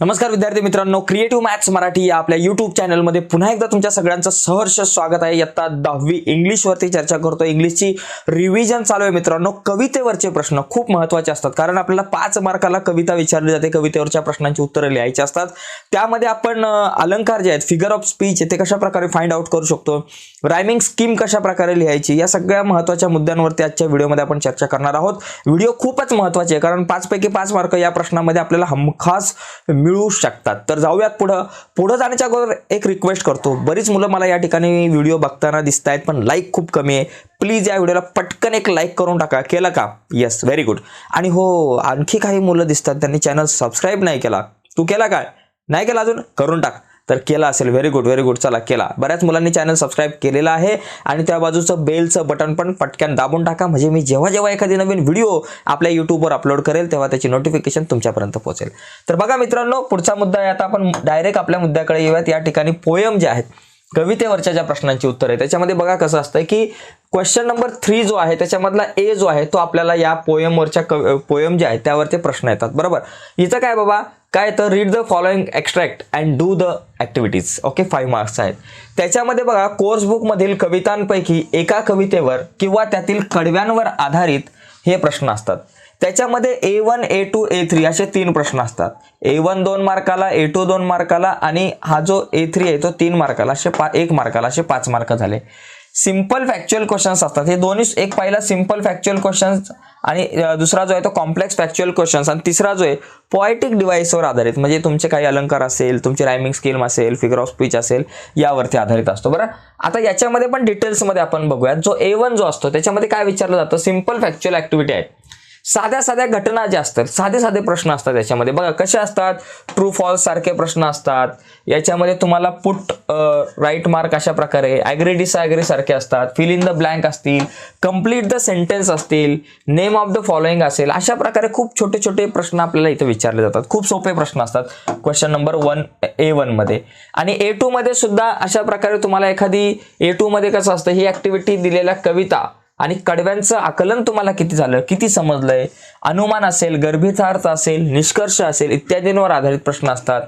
नमस्कार विद्यार्थी मित्रांनो क्रिएटिव्ह मॅथ्स मराठी या आपल्या युट्यूब चॅनलमध्ये पुन्हा एकदा तुमच्या सगळ्यांचं सहर्ष स्वागत आहे. इयत्ता दहावी इंग्लिशवरती चर्चा करतो. इंग्लिशची रिव्हिजन चालू आहे मित्रांनो. कवितेवरचे प्रश्न खूप महत्त्वाचे असतात. कारण आपल्याला पाच मार्काला कविता विचारली जाते. कवितेवरच्या प्रश्नांची उत्तरं लिहायची असतात. त्यामध्ये आपण अलंकार जे आहेत फिगर ऑफ स्पीच ते कशा प्रकारे फाइंड आउट करू शकतो? रायमिंग स्कीम कशा प्रकारे लिहायची? या सगळ्या महत्त्वाच्या मुद्द्यांवरती आजच्या व्हिडिओमध्ये आपण चर्चा करणार आहोत. व्हिडिओ खूपच महत्त्वाचे आहे. कारण पाचपैकी पाच मार्क या प्रश्नामध्ये आपल्याला हमखास मिळू शकतात. तर जाऊयात पुढं. पुढं जाण्याच्या अगोदर एक रिक्वेस्ट करतो. बरीच मुलं मला या ठिकाणी व्हिडिओ बघताना दिसत आहेत पण लाईक खूप कमी आहे. प्लीज या व्हिडिओला पटकन एक लाईक करून टाका. केलं का? येस व्हेरी गुड आणि हो आणखी काही मुलं दिसतात त्यांनी चॅनल सबस्क्राईब नाही केला. तू केला काय? नाही केला अजून? करून टाक. तर केला असेल. व्हेरी गुड व्हेरी गुड चला केला. बऱ्याच मुलांनी चॅनल सबस्क्राईब केलेला आहे आणि त्या बाजूचं बेलचं बटन पण पटकन दाबून टाका. म्हणजे मी जेव्हा जेव्हा एखादी नवीन व्हिडिओ आपल्या यूट्यूबवर अपलोड करेल तेव्हा त्याची नोटिफिकेशन तुमच्यापर्यंत पोहोचेल. तर बघा मित्रांनो पुढचा मुद्दा आहे. आता आपण डायरेक्ट आपल्या मुद्द्याकडे येऊयात. या ठिकाणी पोयम जे आहेत कवितेवरच्या ज्या प्रश्नांची उत्तर आहे त्याच्यामध्ये बघा कसं असतं की क्वेश्चन नंबर थ्री जो आहे त्याच्यामधला ए जो आहे तो आपल्याला या पोयमवरच्या कव पोयम जे आहेत त्यावरचे प्रश्न येतात. बरोबर? इथं काय बाबा? काय तर read the following extract and do the activities okay five marks आहेत. त्याच्यामध्ये बघा कोर्स बुकमधील कवितांपैकी एका कवितेवर किंवा त्यातील कडव्यांवर आधारित हे प्रश्न असतात. त्याच्यामध्ये A one A two A three असे तीन प्रश्न असतात. ए वन दोन मार्काला ए टू दोन मार्काला आणि हा जो ए थ्री आहे तो तीन मार्काला असे पा एक मार्काला असे पाच मार्क झाले. सिंपल फॅक्च्युअल क्वेश्चन्स असतात. हे दोन्ही एक पहिला सिंपल फॅक्च्युअल क्वेश्चन्स आणि दुसरा जो आहे तो कॉम्प्लेक्स फॅक्च्युअल क्वेश्चन्स आणि तिसरा जो आहे पॉएटिक डिव्हाइसवर आधारित म्हणजे तुमचे काही अलंकार असेल तुमची रायमिंग स्किल असेल फिगर ऑफ स्पीच असेल यावरती आधारित असतो. बरं? आता याच्यामध्ये पण डिटेल्समध्ये आपण बघूयात. जो ए वन जो असतो त्याच्यामध्ये काय विचारलं जातं? सिंपल फॅक्च्युअल ॲक्टिव्हिटी आहे. साध्या साध्या घटना ज्या असतात साधे साधे प्रश्न असतात याच्यामध्ये. बघा कसे असतात? ट्रू फॉल्स सारखे प्रश्न असतात. याच्यामध्ये तुम्हाला पुट राईट मार्क अशा प्रकारे ॲग्री डिसॲग्री सारखे असतात. फिल इन द ब्लँक असतील. कंप्लीट द सेंटेन्स असतील. नेम ऑफ द फॉलोइंग असेल. अशा प्रकारे खूप छोटे छोटे प्रश्न आपल्याला इथे विचारले जातात. खूप सोपे प्रश्न असतात. क्वेश्चन नंबर वन ए वनमध्ये आणि ए मध्ये सुद्धा अशा प्रकारे तुम्हाला एखादी ए टूमध्ये कसं असतं ही ऍक्टिव्हिटी दिलेल्या कविता आणि कडव्यांचं आकलन तुम्हाला किती झालं किती समजलंय? अनुमान असेल गर्भितार्थ असेल निष्कर्ष असेल इत्यादींवर आधारित प्रश्न असतात.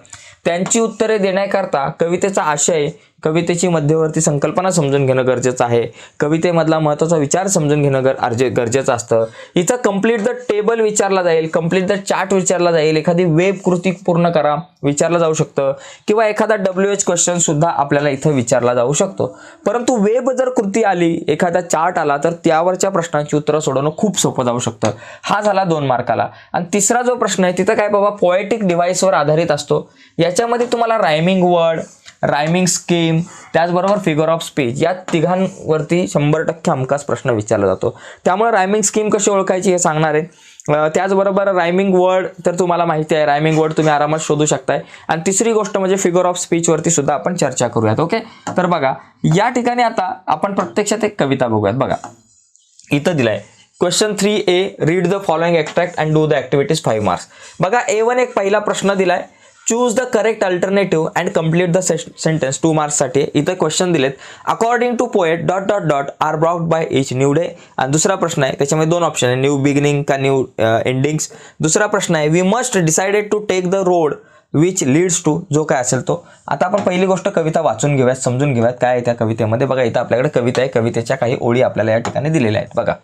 त्यांची उत्तरे देण्याकरता कवितेचा आशय कवितेची मध्यवर्ती संकल्पना समजून घेणं गरजेचं आहे. कवितेमधला महत्त्वाचा विचार समजून घेणं गर अर्जे गरजेचं असतं. इथं कंप्लीट द टेबल विचारला जाईल. कंप्लीट द चार्ट विचारला जाईल. एखादी वेब कृती पूर्ण करा विचारलं जाऊ शकतं. किंवा एखादा डब्ल्यू एच क्वेश्चन सुद्धा आपल्याला इथं विचारला जाऊ शकतो. परंतु वेब जर कृती आली एखादा चार्ट आला तर त्यावरच्या प्रश्नांची उत्तरं सोडवणं खूप सोपं जाऊ शकतं. हा झाला दोन मार्काला. आणि तिसरा जो प्रश्न आहे तिथं काय बाबा पोएटिक डिव्हाइसवर आधारित असतो. याच्यामध्ये तुम्हाला रायमिंग वर्ड रायमिंग स्कीम त्याचबरोबर फिगर ऑफ स्पीच या तिघांवरती शंभर टक्के हमखास प्रश्न विचारला जातो. त्यामुळे रायमिंग स्कीम कशी ओळखायची हे सांगणार आहे. त्याचबरोबर रायमिंग वर्ड तर तुम्हाला माहिती आहे रायमिंग वर्ड तुम्ही आरामात शोधू शकताय. आणि तिसरी गोष्ट म्हणजे फिगर ऑफ स्पीचवरती सुद्धा आपण चर्चा करूयात ओके? तर बघा या ठिकाणी आता आपण प्रत्यक्षात एक कविता बघूयात बघा. इथं दिलाय. Question three A read the following extract and do the activities five marks बघा ए वन एक पहिला प्रश्न दिलाय. Choose the correct alternative and complete the sentence two मार्क्ससाठी इथं क्वेश्चन दिलेत. According to poet dot dot dot R Brock by each new day आणि दुसरा प्रश्न आहे. त्याच्यामध्ये दोन ऑप्शन आहे. न्यू बिगिनिंग का न्यू एंडिंग्स uh, दुसरा प्रश्न आहे. We must decided to take the road which leads to जो काय असेल तो. आता आपण पहिली गोष्ट कविता वाचून घेऊयात समजून घेऊयात. काय आहे त्या कवितेमध्ये? बघा इथं आपल्याकडे कविता आहे. कवितेच्या काही ओळी आपल्याला या ठिकाणी दिलेल्या आहेत. बघा.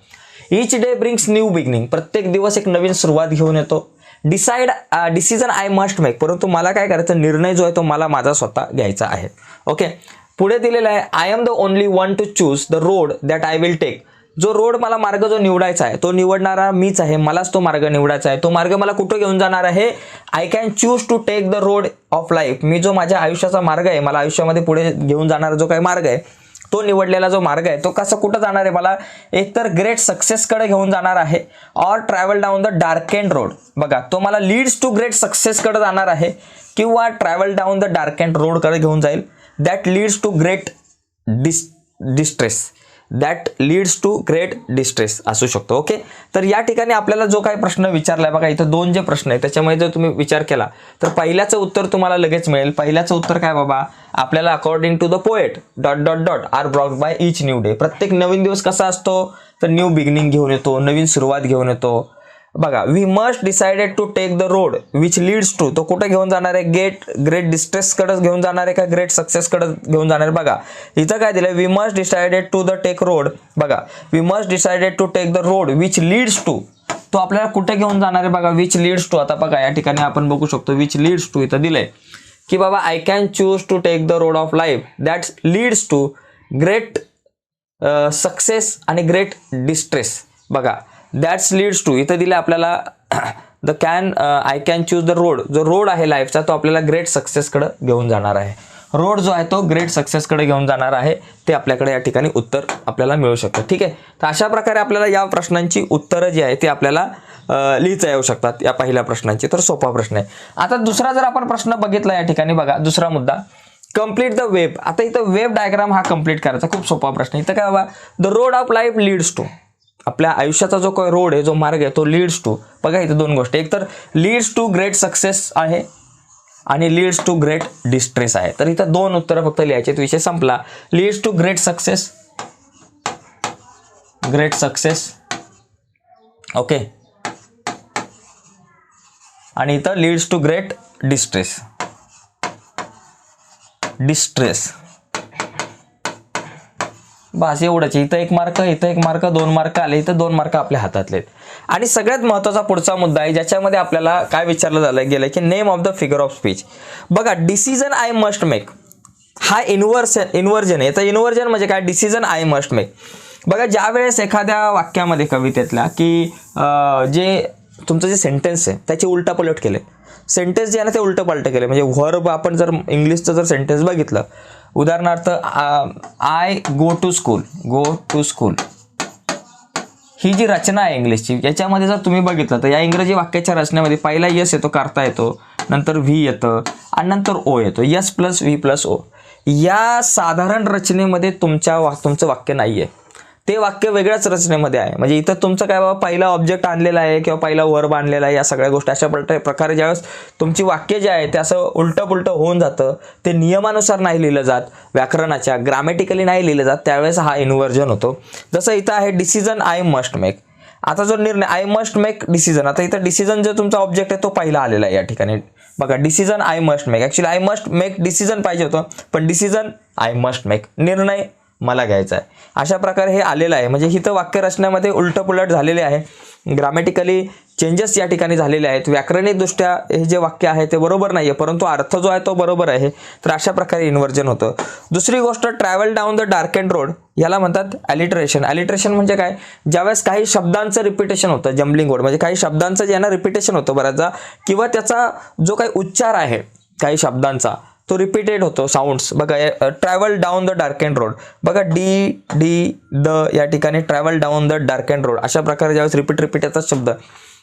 Each day brings new beginning प्रत्येक दिवस एक नवीन सुरुवात घेऊन येतो. Decide decision I must make परंतु मला काय करायचं? निर्णय जो आहे तो मला माझा स्वतः घ्यायचा आहे. ओके पुढे दिलेला आहे I am the only one to choose the road that I will take जो रोड मला मार्ग जो निवडायचा आहे तो निवडणारा मीच आहे मलाच तो मार्ग निवडायचा आहे. तो मार्ग मला कुठं घेऊन जाणार आहे? I can choose to take the road of life मी जो माझ्या आयुष्याचा मार्ग आहे मला आयुष्यामध्ये पुढे घेऊन जाणारा जो काही मार्ग आहे तो निवडलेला जो मार्ग आहे तो कसं कुठं जाणार आहे मला? एकतर ग्रेट सक्सेसकडे घेऊन जाणार आहे or travel down the dark and road बघा तो मला लीड्स टू ग्रेट सक्सेसकडे जाणार आहे किंवा travel down the dark and रोडकडे घेऊन जाईल. That leads to great dis distress that leads to great distress असू शकतो ओके तर या ठिकाणी आपल्याला जो काही प्रश्न विचारला आहे बघा इथं दोन जे प्रश्न आहेत त्याच्यामध्ये जर तुम्ही विचार केला तर पहिल्याचं उत्तर तुम्हाला लगेच मिळेल. पहिल्याचं उत्तर काय बाबा? आपल्याला according to the poet dot dot dot R Brock by each new day प्रत्येक नवीन दिवस कसा असतो? तर न्यू बिगिनिंग घेऊन येतो नवीन सुरुवात घेऊन येतो. बघा we must decided to take the road which leads to तो कुठे घेऊन जाणार आहे? गेट ग्रेट डिस्ट्रेसकडंच घेऊन जाणार आहे का? ग्रेट सक्सेसकडे घेऊन जाणार आहे? बघा इथं काय दिलं we must decided to the take road बघा we must decided to take the road which leads to तो आपल्याला कुठे घेऊन जाणार आहे? बघा विच लीड्स टू आता बघा या ठिकाणी आपण बघू शकतो विच लीड्स टू इथं दिलंय. की बाबा I can choose to take the road of life that leads to great success आणि ग्रेट डिस्ट्रेस बघा दॅट्स लीड्स टू इथं दिलं आपल्याला the can I can choose the road जो रोड आहे लाईफचा तो आपल्याला ग्रेट सक्सेसकडे घेऊन जाणार आहे. रोड जो आहे तो ग्रेट सक्सेसकडे घेऊन जाणार आहे. ते आपल्याकडे या ठिकाणी उत्तर आपल्याला मिळू शकतं. ठीक आहे? तर अशा प्रकारे आपल्याला या प्रश्नांची उत्तरं जी आहे ती आपल्याला uh, लिहिता येऊ शकतात या पहिल्या प्रश्नांची. तर सोपा प्रश्न आहे. आता दुसरा जर आपण प्रश्न बघितला या ठिकाणी बघा दुसरा मुद्दा. कंप्लीट द वेब आता इथं वेब डायग्राम हा कंप्लीट करायचा. खूप सोपा प्रश्न आहे. इथं काय बाबा the road of life leads to आपल्या आयुष्याचा जो काही रोड आहे जो मार्ग आहे तो लीड्स टू बघा इथं दोन गोष्टी. एक तर लीड्स टू ग्रेट सक्सेस आहे आणि लीड्स टू ग्रेट डिस्ट्रेस आहे. तर इथं दोन उत्तरं फक्त लिहायचे विषय संपला. Leads to great success great success okay आणि इथं leads to great distress distress बस एवढंच. इथं एक मार्क इथं एक मार्क दोन मार्क आले इथं दोन मार्क आपल्या हातातले आहेत. आणि सगळ्यात महत्त्वाचा पुढचा मुद्दा आहे ज्याच्यामध्ये आपल्याला काय विचारलं झालं गेलं की name of the figure of speech बघा डिसिजन आय मस्ट मेक हा इन्व्हर्सन इन्व्हर्जन आहे. तर इन्व्हर्जन म्हणजे काय? डिसिजन आय मस्ट मेक बघा ज्या वेळेस एखाद्या वाक्यामध्ये कवितेतल्या की जे तुमचं जे सेंटेन्स आहे त्याचे उलटापलट केले सेंटेन्स जे आहे ना ते उलटं पालटं केले म्हणजे व्हर्ब आपण जर इंग्लिशचं जर सेंटेन्स बघितलं उदाहरणार्थ I go to school go to school ही जी रचना आहे इंग्लिशची याच्यामध्ये जर तुम्ही बघितलं तर या इंग्रजी वाक्याच्या रचनेमध्ये पहिला यस येतो करता येतो नंतर व्ही येतं आणि नंतर ओ येतो. S plus V plus O या साधारण रचनेमध्ये तुमच्या वा तुमचं वाक्य नाही आहे ते वाक्य वेगळ्याच रचनेमध्ये आहे. म्हणजे इथं तुमचं काय बाबा पहिला ऑब्जेक्ट आणलेला आहे किंवा पहिला वर्ब आणलेला आहे या सगळ्या गोष्टी अशा प्रकारे प्रकारे ज्यावेळेस तुमची वाक्य जे आहे ते असं उलटं पुलटं होऊन जातं ते नियमानुसार नाही लिहिलं जात व्याकरणाच्या ग्रामॅटिकली नाही लिहिलं जात त्यावेळेस हा इन्व्हर्जन होतो. जसं इथं आहे डिसिजन आय मस्ट मेक आता जो निर्णय आय मस्ट मेक डिसिजन आता इथं डिसिजन जो तुमचा ऑब्जेक्ट आहे तो पहिला आलेला आहे या ठिकाणी. बघा decision I must make actually I must make decision पाहिजे होतं पण डिसिजन आय मस्ट मेक निर्णय मला घ्यायचा आहे. अशा प्रकारे हे आलेलं आहे. म्हणजे हिथं वाक्यरचनेमध्ये उलटपुलट झालेले आहे. ग्रामॅटिकली चेंजेस या ठिकाणी झालेले आहेत. व्याकरणिकदृष्ट्या हे जे वाक्य आहे ते बरोबर नाही आहे परंतु अर्थ जो आहे तो बरोबर आहे. तर अशा प्रकारे इन्व्हर्जन होतं. दुसरी गोष्ट travel down the dark and road याला म्हणतात ॲलिट्रेशन ॲलिट्रेशन म्हणजे काय? ज्यावेळेस काही शब्दांचं रिपिटेशन होतं जम्बलिंग वर्ड म्हणजे काही शब्दांचं जे आहे ना रिपिटेशन होतं बऱ्याचदा किंवा त्याचा जो काही उच्चार आहे काही शब्दांचा तो रिपीटेड होतो साऊंड्स बघा travel down the dark and road बघा डी डी द या ठिकाणी travel down the dark and road अशा प्रकारे ज्यावेळेस रिपीट रिपीट येतात शब्द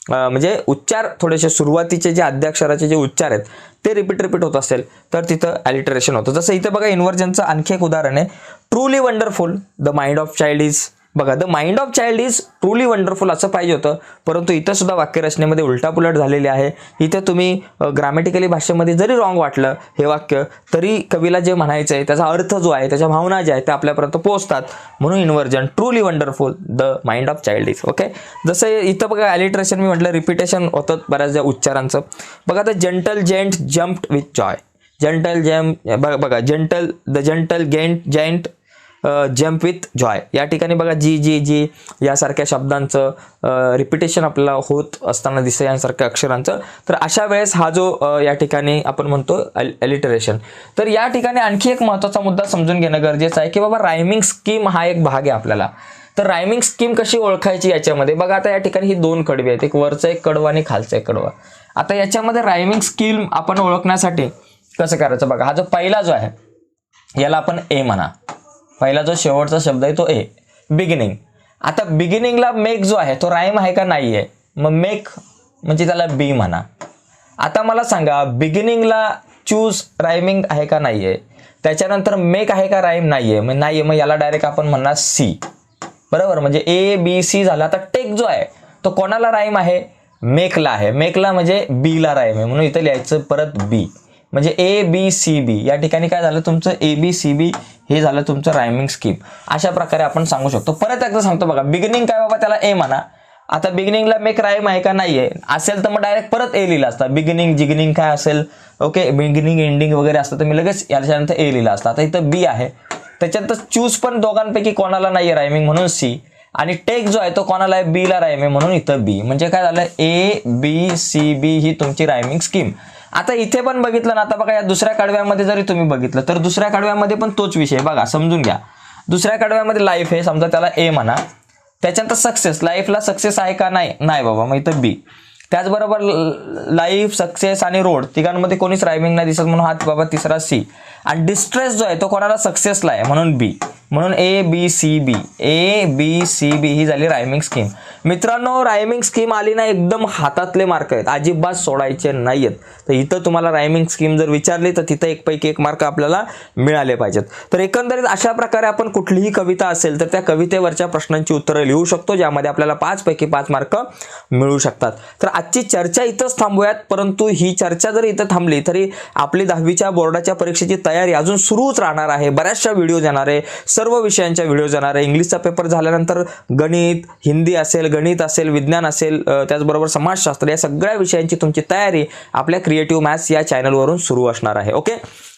म्हणजे उच्चार थोडेसे सुरुवातीचे जे आद्याक्षराचे जे उच्चार आहेत ते रिपीट रिपीट होत असेल तर तिथं ॲलिटरेशन होतं. जसं इथं बघा इन्व्हर्जनचं आणखी एक उदाहरण आहे. Truly wonderful the mind of child is बघा the mind of child is truly wonderful असं पाहिजे होतं. परंतु इथं सुद्धा वाक्यरचनेमध्ये उलटापुलट झालेले आहे. इथं तुम्ही ग्रामॅटिकली भाषेमध्ये जरी रॉंग वाटलं हे वाक्य तरी कवीला जे म्हणायचं आहे त्याचा अर्थ जो आहे त्याच्या भावना ज्या आहेत त्या आपल्यापर्यंत पोहोचतात. म्हणून inversion truly wonderful the mind of child is okay जसं इथं बघा ॲलिट्रेशन मी म्हटलं रिपिटेशन होतं बऱ्याचदा उच्चारांचं. बघा the gentle gent jumped with joy gentle gem बघा gentle the gentle gent gent jump with joy. या ठिकाणी बघा जी जी जी यासारख्या शब्दांचं रिपिटेशन आपल्याला होत असताना दिसतं यांसारख्या अक्षरांचं. तर अशा वेळेस हा जो या ठिकाणी आपण म्हणतो एलिटरेशन तर या ठिकाणी आणखी एक महत्त्वाचा मुद्दा समजून घेणं गरजेचं आहे की बाबा रायमिंग स्कीम हा एक भाग आहे आपल्याला. तर रायमिंग स्कीम कशी ओळखायची याच्यामध्ये? बघा आता या ठिकाणी ही दोन कडवी आहेत. एक वरचं एक कडवा आणि खालचा एक कडवा. आता याच्यामध्ये रायमिंग स्कीम आपण ओळखण्यासाठी कसं करायचं? बघा हा जो पहिला जो आहे याला आपण ए म्हणा. पहिला जो शेवटचा शब्द आहे तो ए. बिगिनिंग आता बिगिनिंगला मेक जो आहे तो राईम आहे का नाही आहे मग मेक म्हणजे त्याला बी म्हणा. आता मला सांगा बिगिनिंगला चूज रायमिंग आहे का नाही आहे त्याच्यानंतर मेक आहे का राईम नाही आहे मग नाही आहे मग याला डायरेक्ट आपण म्हणणार सी बरोबर? म्हणजे ए बी सी झाला. आता टेक जो आहे तो कोणाला राईम आहे? मेकला आहे. मेकला म्हणजे बीला राईम आहे. म्हणून इथं लिहायचं परत बी म्हणजे ए बी सी बी या ठिकाणी काय झालं? तुमचं ए बी सी बी हे झालं तुमचं रायमिंग स्कीम अशा प्रकारे आपण सांगू शकतो. परत एकदा सांगतो बघा. बिगिनिंग काय बाबा? त्याला ए म्हणा. आता बिगिनिंगला मेक राईम आहे का? नाही आहे असेल तर मग डायरेक्ट परत ए लिहिला असता. बिगिनिंग जिगिनिंग काय असेल? ओके बिगिनिंग एंडिंग वगैरे असतं तर मी लगेच याच्यानंतर ए लिहिला असता. आता इथं बी आहे. त्याच्यानंतर चूज पण दोघांपैकी कोणाला नाही आहे रायमिंग म्हणून सी आणि टेक जो आहे तो कोणाला आहे? बीला रायम म्हणून इथं बी म्हणजे काय झालं? ए बी सी बी ही तुमची रायमिंग स्कीम आता इथे पण बघितलं ना आता बघा या दुसऱ्या कडव्यामध्ये जरी तुम्ही बघितलं तर दुसऱ्या कडव्यामध्ये पण तोच विषय बघा समजून घ्या. दुसऱ्या कडव्यामध्ये लाईफ आहे समजा त्याला ए म्हणा. त्याच्यानंतर सक्सेस लाईफला सक्सेस आहे का नाही? नाही बाबा मग इथं बी त्याचबरोबर लाईफ सक्सेस आणि रोड तिघांमध्ये कोणीच रायमिंग नाही दिसत म्हणून हा बाबा तिसरा सी आणि डिस्ट्रेस जो आहे तो कोणाला सक्सेसला आहे? म्हणून बी म्हणून A B C B A B C B ही झाली रायमिंग स्कीम मित्रांनो रायमिंग स्कीम आली ना एकदम हातातले मार्क आहेत. अजिबात सोडायचे नाही आहेत तर इथं तुम्हाला रायमिंग स्कीम जर विचारली तर तिथं एक पैकी एक मार्क आपल्याला मिळाले पाहिजेत. तर एकंदरीत अशा प्रकारे आपण कुठलीही कविता असेल तर त्या कवितेवरच्या प्रश्नांची उत्तरं लिहू शकतो ज्यामध्ये आपल्याला पाच पैकी पाच मार्क मिळू शकतात. तर आजची चर्चा इथंच थांबूयात परंतु ही चर्चा जर इथं थांबली तरी आपली दहावीच्या बोर्डाच्या परीक्षेची तयारी अजून सुरूच राहणार आहे. बऱ्याचशा व्हिडिओ येणार आहे. सर्व विषयांच्या व्हिडिओ येणार आहे. इंग्लिशचा पेपर झाल्यानंतर गणित हिंदी असेल गणित असेल विज्ञान असेल त्याचबरोबर समाजशास्त्र या सगळ्या विषयांची तुमची तयारी आपल्या क्रिएटिव्ह मॅथ्स या चॅनलवरून सुरू असणार आहे. ओके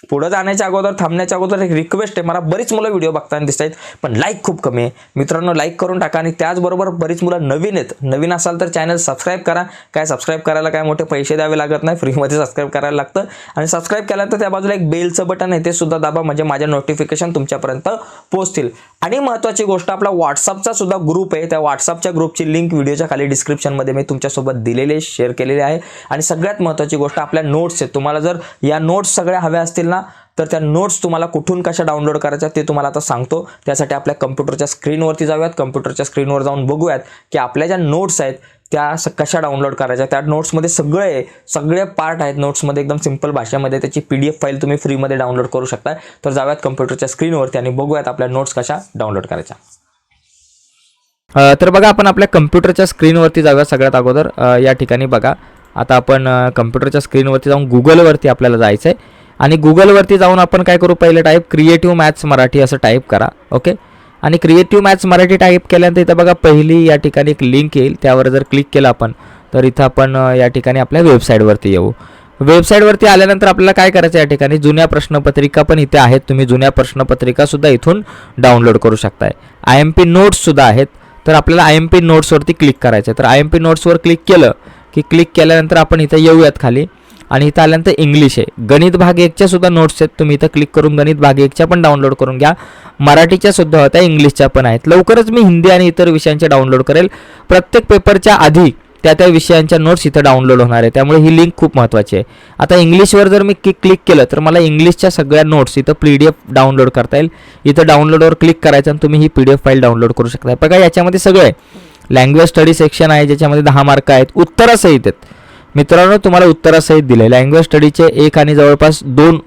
पुढे जाण्याच्या अगोदर थांबण्याच्या अगोदर एक रिक्वेस्ट आहे. मला बरीच मुलं व्हिडिओ बघताना दिसत आहेत पण लाईक खूप कमी आहे. मित्रांनो लाईक करून टाका आणि त्याचबरोबर बरीच मुलं नवीन आहेत. नवीन असाल तर चॅनल सबस्क्राईब करा. काय सबस्क्राईब करायला काय मोठे पैसे द्यावे लागत नाही फ्रीमध्ये सबस्क्राईब करायला लागतं. आणि सबस्क्राईब केल्यानंतर त्या बाजूला एक बेलचं बटन आहे ते सुद्धा दाबा म्हणजे माझ्या नोटिफिकेशन तुमच्यापर्यंत पोहोचतील. आणि महत्त्वाची गोष्ट आपला व्हॉट्सअपचा सुद्धा ग्रुप आहे. त्या व्हॉट्सअपच्या ग्रुपची लिंक व्हिडिओच्या खाली डिस्क्रिप्शनमध्ये मी तुमच्यासोबत दिलेले शेअर केलेले आहे. आणि सगळ्यात महत्त्वाची गोष्ट आपल्या नोट्स आहेत. तुम्हाला जर या नोट्स सगळ्या हव्या असतील ना तर त्या नोट्स तुम्हाला कुठून कशा डाउनलोड करायच्या ते तुम्हाला आता सांगतो. त्यासाठी आपल्या कम्प्युटरच्या स्क्रीनवरती जाऊयात. कम्प्युटरच्या स्क्रीनवर जाऊन बघूयात की आपल्या ज्या नोट्स आहेत त्या कशा डाउनलोड करायच्या. त्या नोट्समध्ये सगळे सगळे पार्ट आहेत. नोट्समध्ये एकदम सिंपल भाषेमध्ये त्याची पी डी एफ फाईल तुम्ही फ्रीमध्ये डाउनलोड करू शकता तर जाऊयात कम्प्युटरच्या स्क्रीनवरती आणि बघूयात आपल्या नोट्स कशा डाउनलोड करायच्या. तर बघा आपण आपल्या कम्प्युटरच्या स्क्रीनवरती जाऊया सगळ्यात अगोदर. या ठिकाणी बघा. आता आपण कम्प्युटरच्या स्क्रीनवरती जाऊन गुगलवरती आपल्याला जायचं आहे आणि गुगलवरती जाऊन आपण काय करू? पहिले टाईप क्रिएटिव्ह मॅथ्स मराठी असं टाईप करा ओके आणि क्रिएटिव्ह मॅथ्स मराठी टाईप केल्यानंतर इथं बघा पहिली या ठिकाणी एक लिंक येईल. त्यावर जर क्लिक केलं आपण तर इथं आपण या ठिकाणी आपल्या वेबसाईटवरती येऊ. वेबसाईटवरती आल्यानंतर आपल्याला काय करायचं या ठिकाणी? जुन्या प्रश्नपत्रिका पण इथे आहेत. तुम्ही जुन्या प्रश्नपत्रिकासुद्धा इथून डाउनलोड करू शकताय. आय एम पी नोट्ससुद्धा आहेत. तर आपल्याला आय एम पी नोट्सवरती क्लिक करायचं आहे तर आय एम पी नोट्सवर क्लिक केलं की क्लिक केल्यानंतर आपण इथं येऊयात खाली. आणि इथं आल्यानंतर इंग्लिश आहे. गणित भाग एकच्या सुद्धा नोट्स आहेत. तुम्ही इथं क्लिक करून गणित भाग एकच्या पण डाउनलोड करून घ्या. मराठीच्या सुद्धा होत्या इंग्लिशच्या पण आहेत. लवकरच मी हिंदी आणि इतर विषयांचे डाउनलोड करेल. प्रत्येक पेपरच्या आधी त्या त्या विषयांच्या नोट्स इथं डाउनलोड होणार आहे. त्यामुळे ही लिंक खूप महत्त्वाची आहे. आता इंग्लिशवर जर मी क्लिक क्लिक केलं तर मला इंग्लिशच्या सगळ्या नोट्स इथं पी डी एफ डाउनलोड करता येईल. इथं डाउनलोडवर क्लिक करायचं आणि तुम्ही ही P D F file download करू शकता. बघा याच्यामध्ये सगळं आहे. लँग्वेज स्टडी सेक्शन आहे ज्याच्यामध्ये दहा मार्क आहेत. उत्तरासहित आहेत. मित्रांनो तुम्हाला उत्तरासहित दिले लँग्वेज स्टडीचे एक आणि जवळपास दोन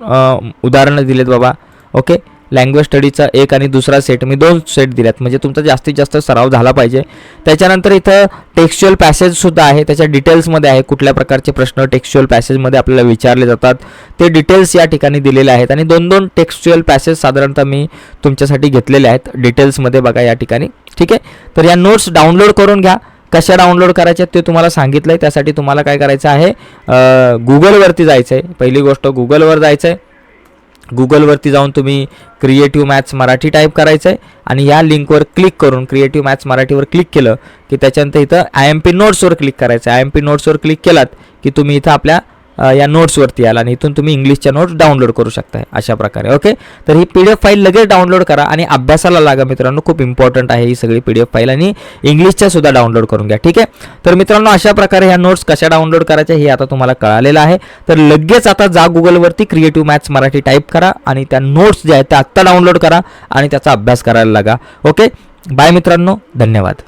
उदाहरणं दिलेत बाबा. ओके लँग्वेज स्टडीचा एक आणि दुसरा सेट मी दोन सेट दिल्यात. म्हणजे तुमचा जास्तीत जास्त सराव झाला पाहिजे. त्याच्यानंतर इथं टेक्स्च्युअल पॅसेजसुद्धा आहे. त्याच्या डिटेल्समध्ये आहे. कुठल्या प्रकारचे प्रश्न टेक्स्च्युअल पॅसेजमध्ये आपल्याला विचारले जातात. ते डिटेल्स या ठिकाणी दिलेले आहेत. आणि दोन दोन टेक्स्च्युअल पॅसेज साधारणतः मी तुमच्यासाठी घेतलेले आहेत. डिटेल्समध्ये बघा या ठिकाणी. ठीक आहे? तर या नोट्स डाउनलोड करून घ्या. कशा डाउनलोड करायच्या ते तुम्हाला सांगितलं आहे त्यासाठी तुम्हाला काय करायचं आहे गुगलवरती जायचं आहे पहिली गोष्ट गुगलवर जायचं आहे गुगलवरती जाऊन तुम्ही क्रिएटिव्ह मॅथ्स मराठी टाईप करायचं आहे आणि या लिंकवर क्लिक करून क्रिएटिव्ह मॅथ्स मराठीवर क्लिक केलं की त्याच्यानंतर इथं आय एम पी नोट्सवर क्लिक करायचं आय एम पी नोट्सवर क्लिक केलात की तुम्ही इथं आपल्या या नोट्सवरती आला आणि इथून तुम्ही इंग्लिशच्या नोट्स डाउनलोड करू शकताय अशा प्रकारे ओके? तर ही पी डी एफ फाईल लगेच डाउनलोड करा आणि अभ्यासाला लागा मित्रांनो खूप इम्पॉर्टंट आहे ही सगळी पी डी एफ फाईल आणि इंग्लिशच्या सुद्धा डाउनलोड करून घ्या ठीक आहे? तर मित्रांनो अशा प्रकारे ह्या नोट्स कशा डाउनलोड करायच्या हे आता तुम्हाला कळालेलं आहे. तर लगेच आता जा गुगलवरती क्रिएटिव्ह मॅथ्स मराठी टाईप करा आणि त्या नोट्स ज्या आहेत त्या आत्ता डाउनलोड करा आणि त्याचा अभ्यास करायला लागा ओके? बाय मित्रांनो धन्यवाद.